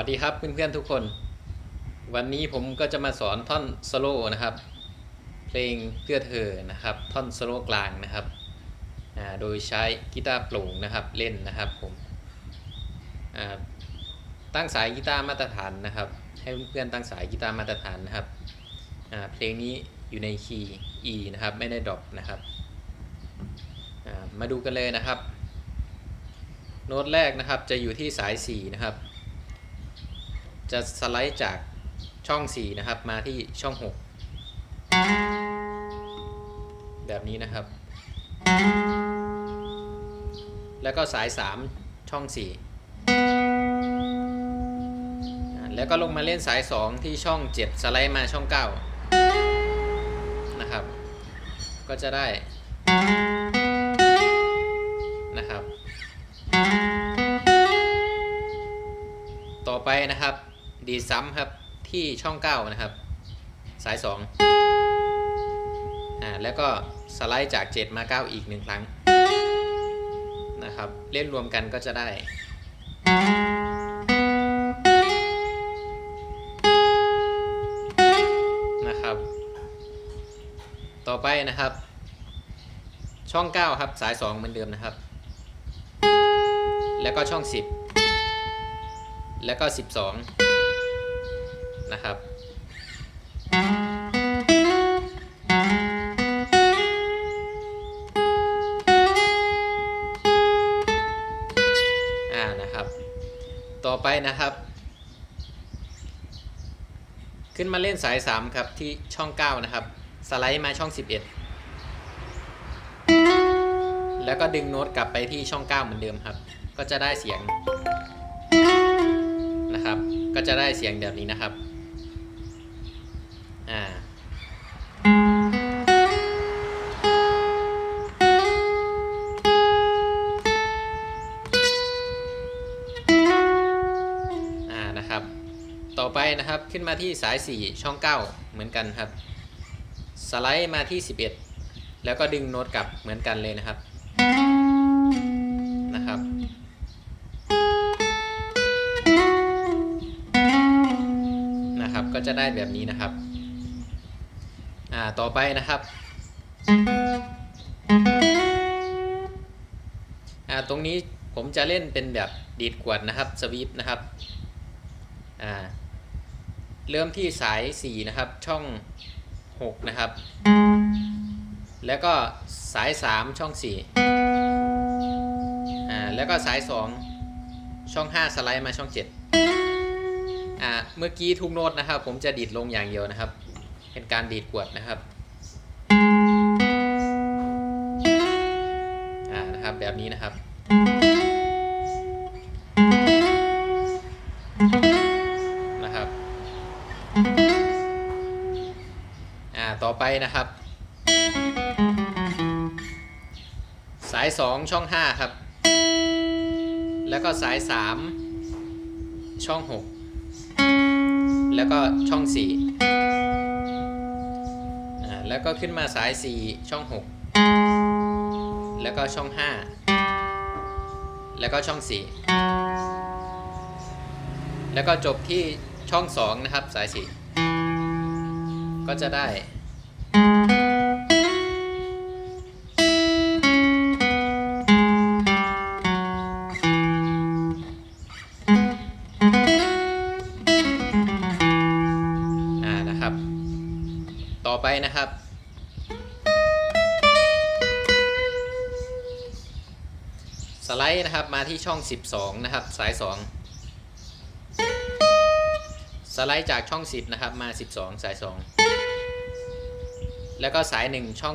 สวัสดีครับเพื่อนๆทุกคน วันนี้ผมก็จะมาสอนท่อนสโลว์นะครับ เพลงเพื่อเธอนะครับ ท่อนสโลว์กลางนะครับโดยใช้กีตาร์โปร่งนะครับเล่นนะครับผมตั้งสายกีตาร์มาตรฐานนะครับ ให้เพื่อนๆตั้งสายกีตาร์มาตรฐานนะครับเพลงนี้อยู่ในคีย์ E นะครับไม่ได้ดรอปนะครับมาดูกันเลยนะครับ โน้ตแรกนะครับจะอยู่ที่สาย 4 นะครับ จะสไลด์จากช่อง 4 นะครับ มาที่ช่อง 6 แบบนี้นะครับ แล้วก็สาย 3 ช่อง 4 แล้วก็ลงมาเล่นสาย 2 ที่ช่อง 7 สไลด์มาช่อง 9 นะครับ ก็จะได้นะครับ ต่อไปนะครับ ดีซ้ำครับที่ช่อง 9 นะครับ สาย 2 อ่า แล้วก็สไลด์จาก 7 มา 9 อีกหนึ่งครั้ง นะครับ เล่นรวมกันก็จะได้ นะครับ ต่อไปนะครับ ช่อง 9 ครับ สาย 2 เหมือนเดิมนะครับ แล้วก็ช่อง 10 แล้วก็ 12 นะครับ อ่านะครับ ต่อไปนะครับ ขึ้นมาเล่นสาย 3 ครับ ที่ช่อง 9 นะครับ สไลด์มาช่อง 11 แล้วก็ดึงโน้ตกลับไปที่ช่อง 9 เหมือนเดิมครับ ก็จะได้เสียงนะครับ ก็จะได้เสียงแบบนี้นะครับ ขึ้นมาที่สาย 4 ช่อง 9 เหมือนกันครับ สไลด์มาที่ 11 แล้วก็ดึงโน้ตกลับเหมือนกันเลยนะครับ นะครับ นะครับ ก็จะได้แบบนี้นะครับ อ่า ต่อไปนะครับอ่าตรงนี้ผมจะเล่นเป็นแบบดีดกวดนะครับ สวีปนะครับ อ่า เริ่มที่สาย 4 นะครับ ช่อง 6 นะครับ แล้วก็สาย 3 ช่อง 4 อ่า แล้วก็สาย 2 ช่อง 5 สไลด์มาช่อง 7 อ่า เมื่อกี้ทุกโน้ตนะครับ ผมจะดีดลงอย่างเดียวนะครับ เป็นการดีดกวดนะครับ อ่า นะครับ แบบนี้นะครับนะครับ นะครับ สาย 2 ช่อง 5 ครับ แล้วก็สาย 3 ช่อง 6 แล้วก็ช่อง4อ่าแล้วก็ขึ้นมาสาย 4 ช่อง 6 แล้วก็ช่อง 5 แล้วก็ช่อง 4 แล้วก็จบที่ช่อง 2 นะครับ สาย 4 ก็จะได้ นะครับมาที่ช่อง 12 นะครับ สาย 2 สไลด์จากช่อง 10 นะครับ มา 12 สาย 2 แล้วก็สาย 1 ช่อง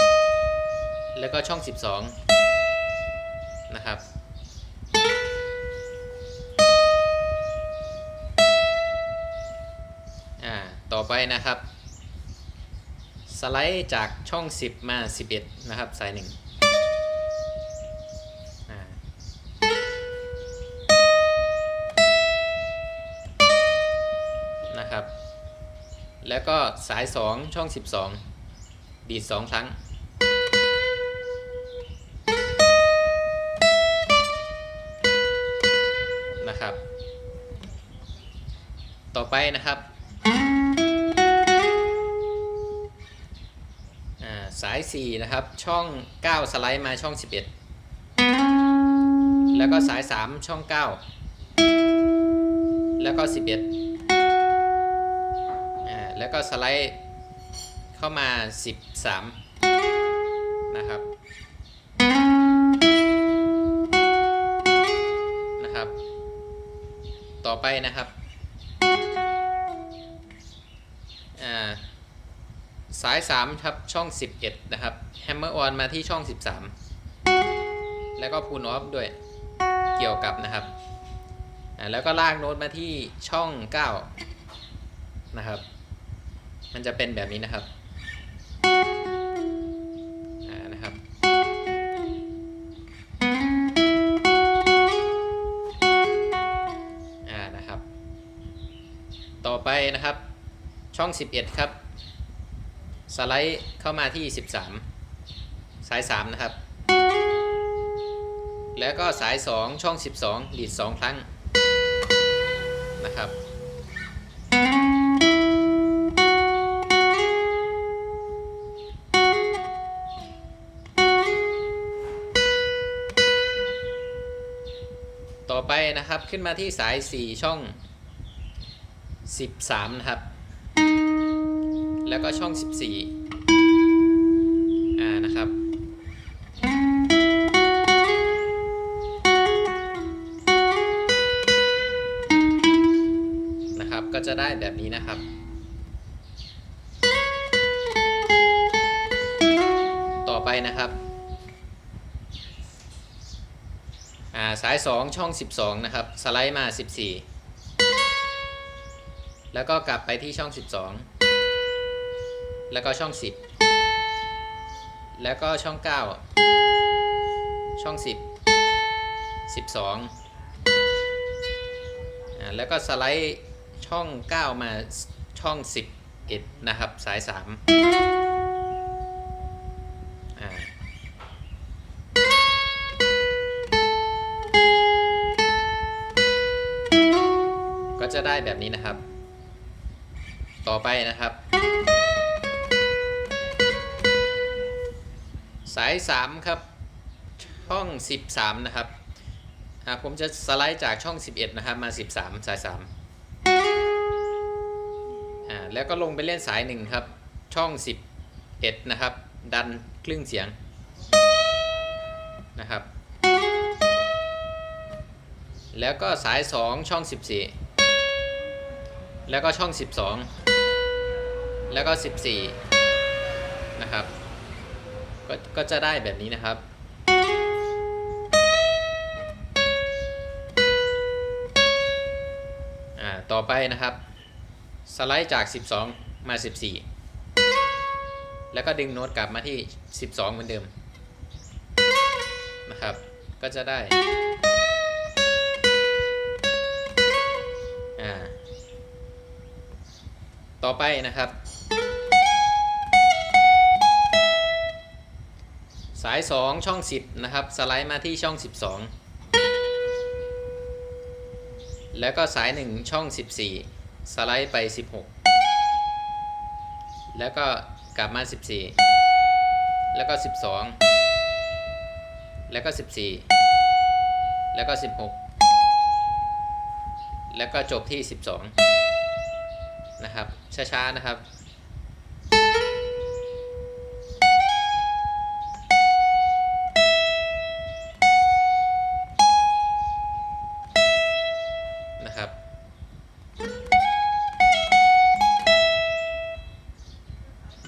11 แล้วก็ช่อง 12 นะครับอ่าต่อไปนะครับ สไลด์จากช่อง 10 มา 11 นะครับ สาย 1 แล้วก็สาย 2 ช่อง 12 ดีด 2 ครั้ง นะครับ ต่อไปนะครับสาย 4 นะครับ ช่อง 9 สไลด์มาช่อง 11 แล้วก็สาย 3 ช่อง 9 แล้วก็ 11อ่า แล้วก็สไลด์เข้ามา 13 นะครับ นะครับ ต่อไปนะครับอ่าสาย 3 ครับ ช่อง 11 นะครับ Hammer on มาที่ช่อง 13 แล้วก็ Pull off ด้วย เกี่ยวกับนะครับอ่าแล้วก็ลากโน้ตมาที่ช่อง 9 นะครับ มันจะเป็นแบบนี้นะครับอ่านะครับ อ่านะครับ ต่อไปนะครับ ช่อง 11 ครับ สไลด์เข้ามาที่ 13 สาย 3 นะครับ แล้วก็สาย 2 ช่อง 12 ดีด 2 ครั้งนะครับ นะครับ ขึ้นมาที่สาย 4 ช่อง 13 นะครับ แล้วก็ช่อง 14 อ่านะครับ นะครับก็จะได้แบบนี้นะครับ อ่าสาย2ช่อง 12 นะครับ สไลด์มา 14 แล้วก็กลับไปที่ช่อง 12 แล้วก็ช่อง 10 แล้วก็ช่อง 9 ช่อง 10 12อ่าแล้วก็สไลด์ช่อง 9 มาช่อง 11 นะครับ สาย 3 ได้แบบนี้นะครับ ต่อไปนะครับ สาย 3 ครับ ช่อง 13 นะครับผมจะสไลด์จากช่อง 11 นะครับ มา 13 สาย3อ่าแล้วก็ลงไปเล่นสาย 1 ครับ ช่อง 11 นะครับ ดันครึ่งเสียงนะครับ แล้วก็สาย 2 ช่อง 14 แล้วก็ช่อง 12 แล้วก็ 14 นะครับก็ก็จะได้แบบนี้นะครับอ่าต่อไปนะครับ สไลด์จาก 12 มา 14 แล้วก็ดึงโน้ตกลับมาที่ 12 เหมือนเดิมนะครับ ก็จะได้ ต่อไปนะครับ สาย 2 ช่อง 10 นะครับ สไลด์มาที่ช่อง 12 แล้วก็สาย 1 ช่อง 14 สไลด์ไป 16 แล้วก็กลับมา 14 แล้วก็ 12 แล้วก็ 14 แล้วก็ 16 แล้วก็จบที่ 12 นะครับ ช้าๆนะครับนะครับ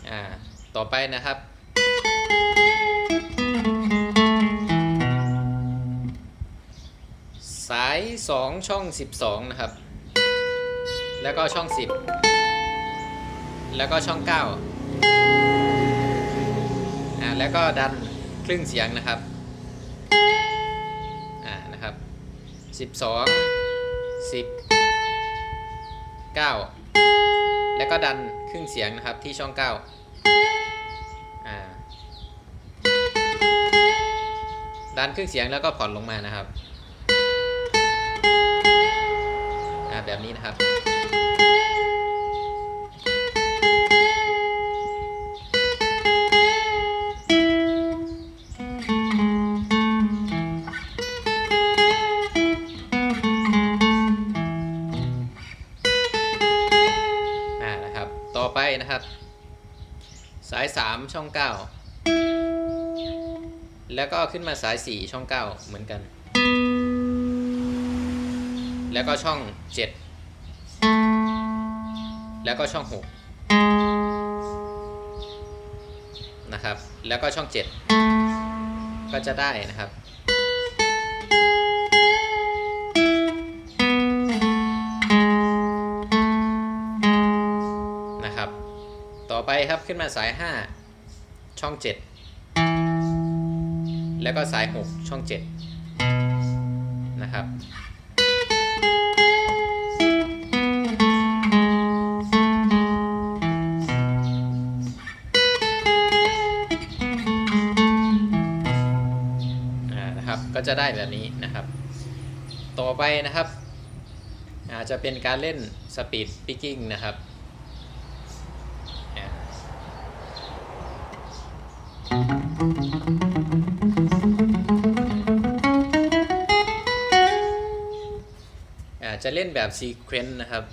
อ่า ต่อไปนะครับ สาย 2 ช่อง 12 นะครับ แล้วก็ช่อง 10 แล้วก็ช่อง9อ่าแล้วก็ดันครึ่งเสียงนะครับอ่านะครับ 12 10 9 แล้วก็ดันครึ่งเสียงนะครับที่ช่อง9อ่าดันครึ่งเสียงแล้วก็ผ่อนลงมานะครับอ่าแบบนี้นะครับ ช่อง 9 แล้วก็ขึ้นมาสาย 4 ช่อง 9 เหมือนกัน แล้วก็ช่อง 7 แล้วก็ช่อง 6 นะครับ แล้วก็ช่อง 7 ก็จะได้นะครับนะครับต่อไปครับขึ้นมาสาย 5 ช่อง 7 แล้วก็สาย 6 ช่อง7นะครับอ่านะครับ ก็จะได้แบบนี้นะครับ ต่อไปนะครับอาจจะเป็นการเล่นสปีดปิกกิ้งนะครับอ่าอ่า จะเล่นแบบซีเควนต์นะครับ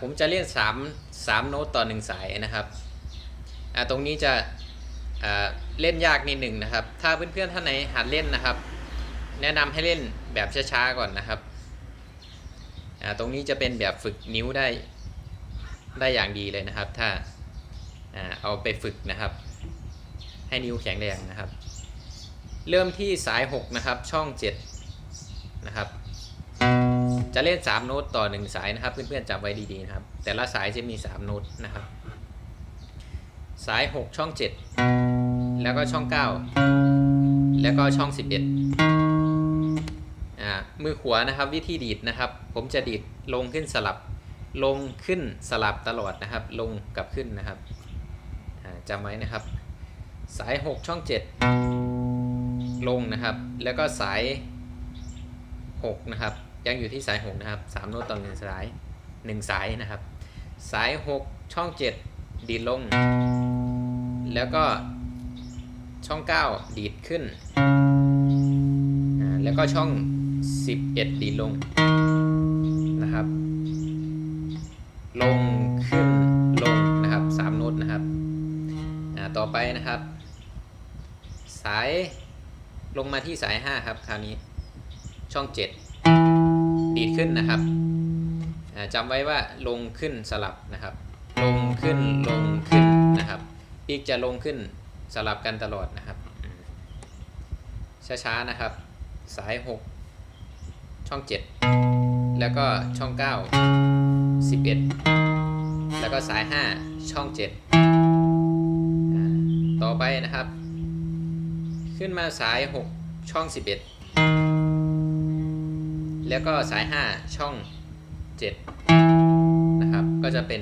ผมจะเล่น3 3โน้ตต่อ 1 สายนะครับ ตรงนี้จะเล่นยากนิดหนึ่งนะครับ ถ้าเพื่อนๆท่านไหนหัดเล่นนะครับ แนะนำให้เล่นแบบช้าๆก่อนนะครับ ตรงนี้จะเป็นแบบฝึกนิ้วได้ได้อย่างดีเลยนะครับ ถ้าเอาไปฝึกนะครับ ให้นิ้วแข็งแรงนะครับ เริ่มที่สาย 6 นะครับ ช่อง 7 นะครับ จะเล่น 3 โน้ตต่อ 1 สายนะครับ เพื่อนๆจำไว้ดีๆนะครับ แต่ละสายจะมี 3 โน้ตนะครับ สาย 6 ช่อง 7 แล้วก็ช่อง 9 แล้วก็ช่อง 11อ่ามือขวานะครับวิธีดีดนะครับ ผมจะดีดลงขึ้นสลับลงขึ้นสลับตลอดนะครับ ลงกับขึ้นนะครับจำไว้นะครับ สาย 6 ช่อง 7 ลงนะครับ แล้วก็สาย 6 นะครับ ยังอยู่ที่สาย 6 นะครับ 3 โน้ตต่อ1สาย 1 สายนะครับ สาย 6 ช่อง 7 ดีดลง แล้วก็ช่อง 9 ดีดขึ้น แล้วก็ช่อง 11 ดีดลงนะครับ ลงขึ้นลงนะครับ 3 โน้ตนะครับต่อไปนะครับ สายลงมาที่สาย 5 ครับ คราวนี้ช่อง 7 ดีดขึ้นนะครับจำไว้ว่าลงขึ้นสลับนะครับ ลงขึ้นลงขึ้นนะครับปีกจะลงขึ้นสลับกันตลอดนะครับ ช้าๆนะครับ สาย 6 ช่อง 7 แล้วก็ช่อง 9 11 แล้วก็สาย 5 ช่อง 7 ต่อไปนะครับ ขึ้นมาสาย 6 ช่อง 11 แล้วก็สาย 5 ช่อง 7 นะครับ ก็จะเป็น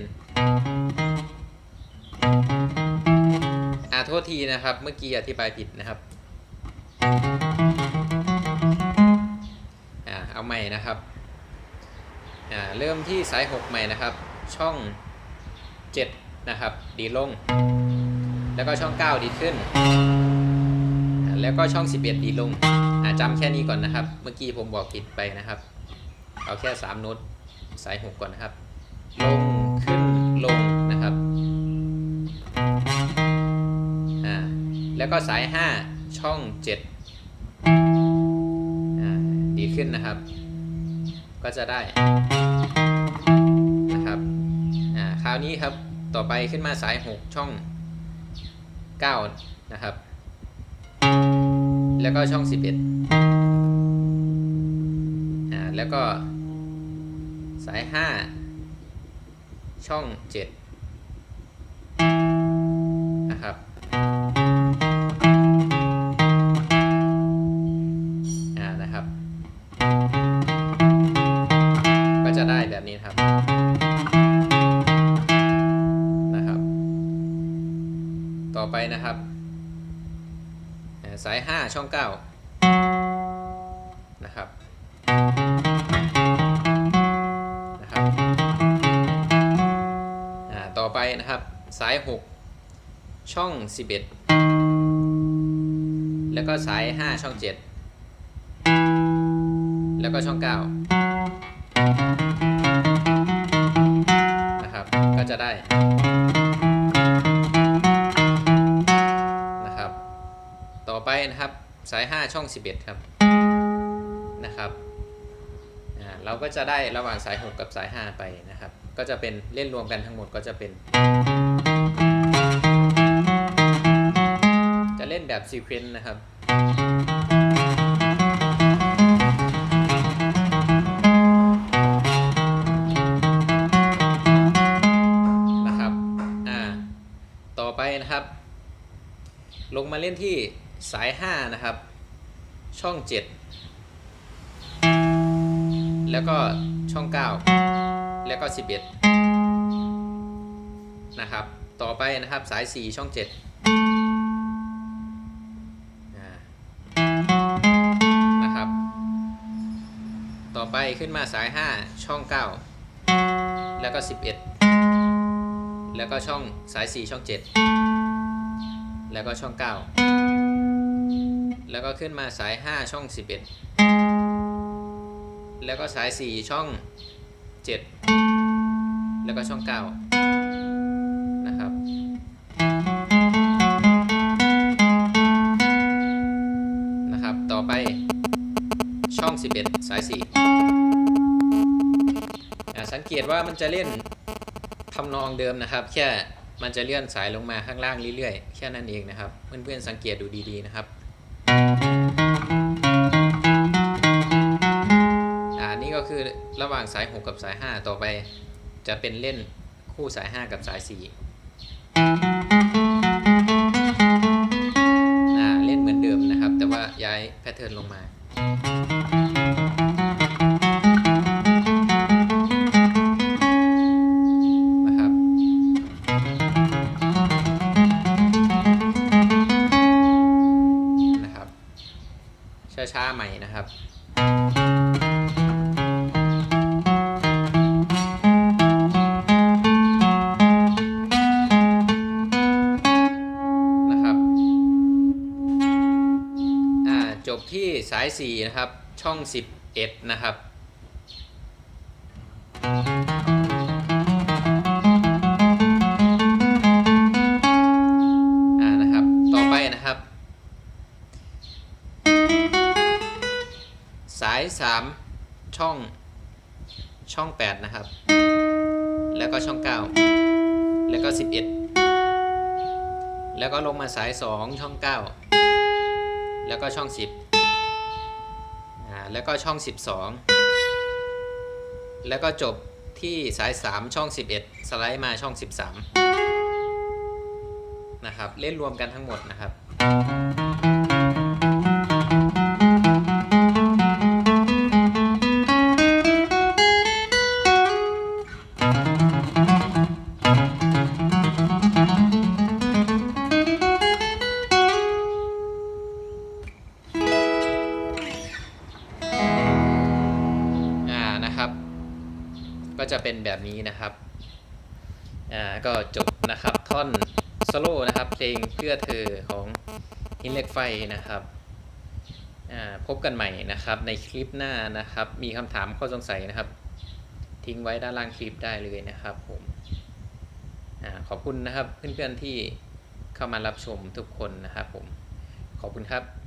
อ่าโทษทีนะครับ เมื่อกี้อธิบายผิดนะครับอ่าเอาใหม่นะครับอ่าเริ่มที่สาย 6 ใหม่นะครับ ช่อง 7 นะครับ ดีลง แล้วก็ช่อง 9 ดีขึ้น แล้วก็ช่อง 11 ดีลงอ่าจำแค่นี้ก่อนนะครับ เมื่อกี้ผมบอกผิดไปนะครับ เอาแค่ 3 โน้ตสาย 6 ก่อนนะครับ ลงขึ้นลงนะครับอ่าแล้วก็สาย 5 ช่อง 7อ่าดีขึ้นนะครับ ก็จะได้นะครับอ่าคราวนี้ครับต่อไปขึ้นมาสาย 6 ช่อง 9 นะครับ แล้วก็ช่อง 11อ่าแล้วก็สาย 5 ช่อง 7 นะครับอ่านะครับ ก็จะได้แบบนี้นครับนะครับ ต่อไปนะครับ สาย 5 ช่อง 9 นะครับนะครับอ่าต่อไปนะครับสาย 6 ช่อง 11 แล้วก็สาย 5 ช่อง 7 แล้วก็ช่อง 9 นะครับก็จะได้ นะครับ สาย 5 ช่อง 11 ครับนะครับเราก็จะได้ระหว่างสาย 6 กับสาย 5 ไปนะครับ ก็จะเป็นเล่นรวมกันทั้งหมดก็จะเป็น จะเล่นแบบซีเควนต์นะครับนะครับ อ่า ต่อไปนะครับ ลงมาเล่นที่ สาย 5 นะครับ ช่อง 7 แล้วก็ช่อง 9 แล้วก็ 11 นะครับ ต่อไปนะครับสาย 4 ช่อง 7นะครับ ต่อไปขึ้นมาสาย 5 ช่อง 9 แล้วก็ 11 แล้วก็ช่องสาย 4 ช่อง 7 แล้วก็ช่อง 9 แล้วก็ขึ้นมาสาย 5 ช่อง 11 แล้วก็สาย 4 ช่อง 7 แล้วก็ช่อง 9 นะครับ นะครับ ต่อไปช่อง 11 สาย4อ่าสังเกตว่ามันจะเล่นทำนองเดิมนะครับ แค่มันจะเลื่อนสายลงมาข้างล่างเรื่อยๆ แค่นั้นเองนะครับ เพื่อนๆสังเกตดูดีๆนะครับ ก็คือระหว่างสาย 6 กับสาย 5 ต่อไป จะเป็นเล่นคู่สาย 5 กับสาย 4 อ่า เล่นเหมือนเดิมนะครับ แต่ว่าย้ายแพทเทิร์นลงมานะครับนะครับช้าๆใหม่นะครับ 4 นะครับ ช่อง 11 นะครับ อ่า นะครับ ต่อไปนะครับ สาย 3 ช่อง ช่อง 8 นะครับ แล้วก็ช่อง 9 แล้วก็ 11 แล้วก็ลงมาสาย 2 ช่อง 9 แล้วก็ช่อง 10 แล้วก็ช่อง 12 แล้วก็จบที่สาย 3 ช่อง 11 สไลด์มาช่อง 13 นะครับ เล่นรวมกันทั้งหมดนะครับ เป็นแบบนี้นะครับอ่าก็จบนะครับท่อนสโลนะครับเพลงเพื่อเธอของหินเหล็กไฟนะครับอ่าพบกันใหม่นะครับในคลิปหน้านะครับ มีคำถามข้อสงสัยนะครับ ทิ้งไว้ด้านล่างคลิปได้เลยนะครับผมอ่าขอบคุณนะครับเพื่อนๆที่เข้ามารับชมทุกคนนะครับผมขอบคุณครับ